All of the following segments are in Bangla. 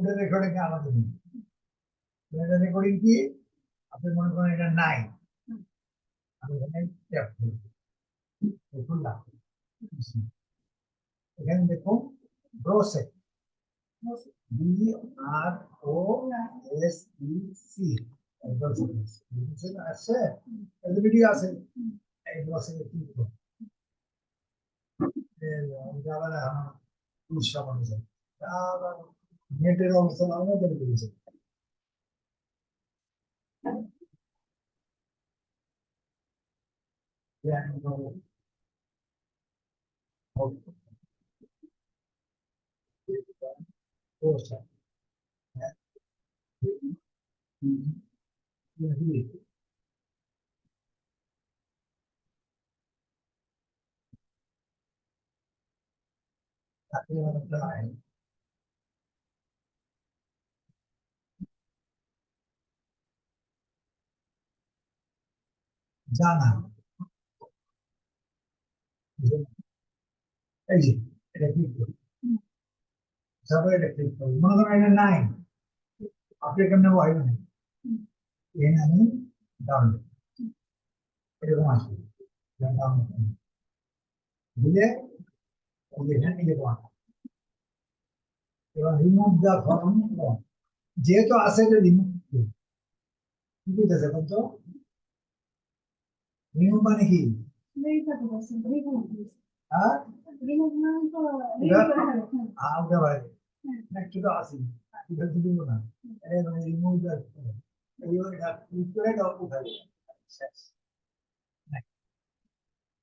ওটা রেকর্ডিং আলাদা নেই এটা রেকর্ডিং কি? আপনি মনে করেন এটা নাই। আমি এখানে ট্যাপ করি খুললাম এখানে দেখুন ব্রোসেক আর ও এস ই সি আছে। ভিডিও আছে? এই নেটের অবস্থা আমাদের করেছে Yeah, no. Jangan. এই যে, এটা করুন তারপরে এটা ক্লিক করুন মনে করেন এটা নাই আপনি কেমন হয় না এখানে আমি ডাউনলোড এরকম আসবে ডাউনলোড দিলে এখানে এরকম আসবে এবার রিমুভ দা ফর্ম যেহেতু আছে যে রিমুভ কি বুঝতেছে কত রিমুভ মানে কি আউটা বাইরে একটু তো আসি এটা তো দিব না রিমুভ এটা ক্লিক করে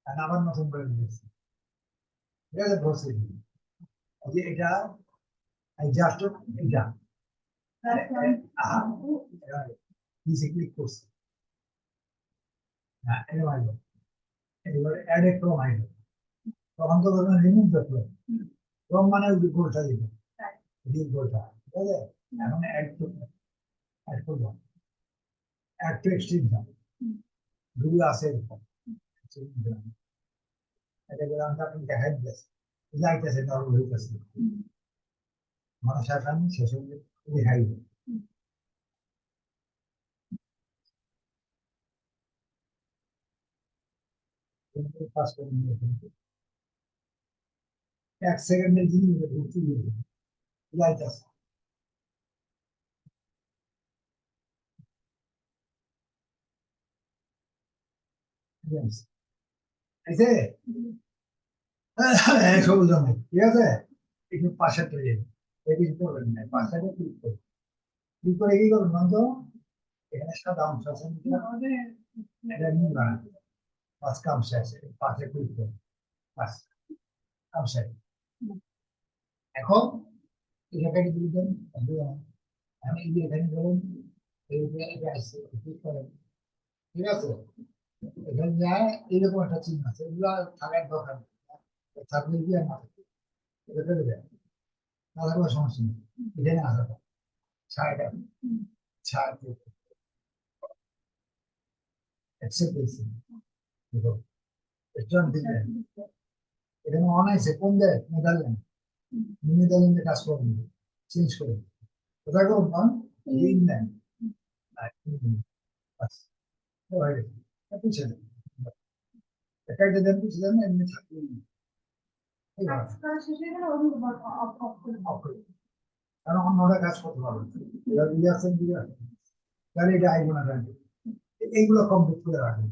আবার নতুন দিয়েছি ঠিক আছে বসে যে এটা জাস্ট এটা ক্লিক করছি এবার আসবে এবার অ্যাড এ ক্রম আসবে তখন তো বলবেন রিমুভ দ্য ক্রম ক্রম মানে গোলটা দিবে ডিপ গোলটা ঠিক আছে এখন অ্যাড অ্যাড অ্যাড টু আছে এরকম। এটা গেলাম আপনি দেখাই দিয়েছে যাইতেছে নরম হইতেছে। মানুষ আসামি শেষ হয়ে দেখাই পাস করে নিয়ে এক সেকেন্ডের জিনিস ঘুরতে দিয়ে যাইতেছে। Yes. এই যে হ্যাঁ সবুজ ঠিক আছে? একটু পাশে তৈরি এই কিছু করবেন না। পাশে ক্লিক করে কি এখানে সাদা অংশ আছে কাম শেষ পাশে ক্লিক করুন পাঁচ এখন এখানে ক্লিক করুন আমি এই এখানে ধরুন এই যে এটা আসছে ক্লিক করেন ঠিক আছে এখানে যায় এরকম একটা চিহ্ন আছে এগুলো থাকার দরকার থাকলে কি আর না থাকে এটা ফেলে দেয় তাহলে কোনো সমস্যা নেই এখানে আসা ছাড়টা ছাড় অ্যাকসেপ্ট হয়েছে এখানে অনাইছে কোন দেয় নেদারল্যান্ড। নেদারল্যান্ডে কাজ করবেন চেঞ্জ করে। কোথায় করুন না ইংল্যান্ড। বাস গেছে। পিছিয়ে দেন। একটা দেন পিছিয়ে দেন এমনি কারণ অন্যরা কাজ করতে পারবে তাহলে এটা আইব না এইগুলো কমপ্লিট করে রাখবেন